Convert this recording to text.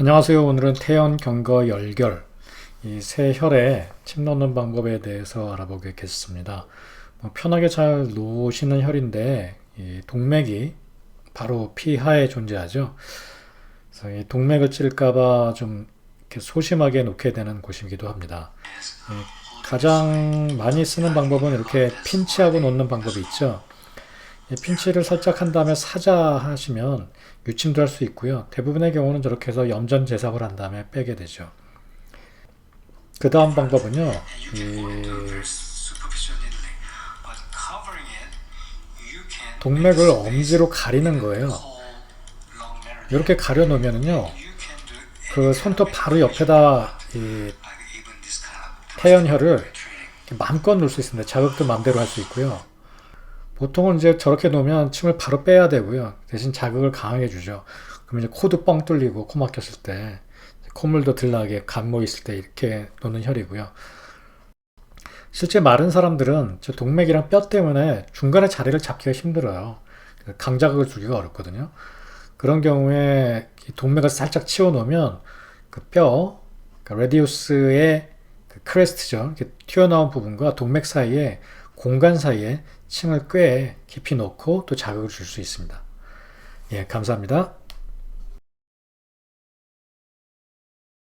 안녕하세요. 오늘은 태연, 경거, 열결 이 세 혈에 침 넣는 방법에 대해서 알아보겠습니다. 뭐 편하게 잘 놓으시는 혈인데 이 동맥이 바로 피하에 존재하죠. 그래서 이 동맥을 찔까봐 좀 소심하게 놓게 되는 곳이기도 합니다. 이 가장 많이 쓰는 방법은 이렇게 핀치하고 놓는 방법이 있죠. 이 핀치를 살짝 한 다음에 사자 하시면 유침도 할 수 있고요. 대부분의 경우는 저렇게 해서 염전 제삽을 한 다음에 빼게 되죠. 그 다음 방법은요. 동맥을 엄지로 가리는 거예요. 이렇게 가려 it 그 손톱 바로 옆에다 태연혈을 마음껏 놓을 수 있습니다. 자극도 마음대로 할 수 있고요. 보통은 이제 저렇게 놓으면 침을 바로 빼야 되고요. 대신 자극을 강하게 주죠. 그러면 이제 코도 뻥 뚫리고 코 막혔을 때 콧물도 들나게 간모 있을 때 이렇게 놓는 혈이고요. 실제 마른 사람들은 저 동맥이랑 뼈 때문에 중간에 자리를 잡기가 힘들어요. 강자극을 주기가 어렵거든요. 그런 경우에 이 동맥을 살짝 치워 놓으면 그 뼈, 그러니까 레디우스의 그 크레스트죠. 이렇게 튀어나온 부분과 동맥 사이에 공간 사이에 침을 꽤 깊이 넣고 또 자극을 줄 수 있습니다. 예, 감사합니다.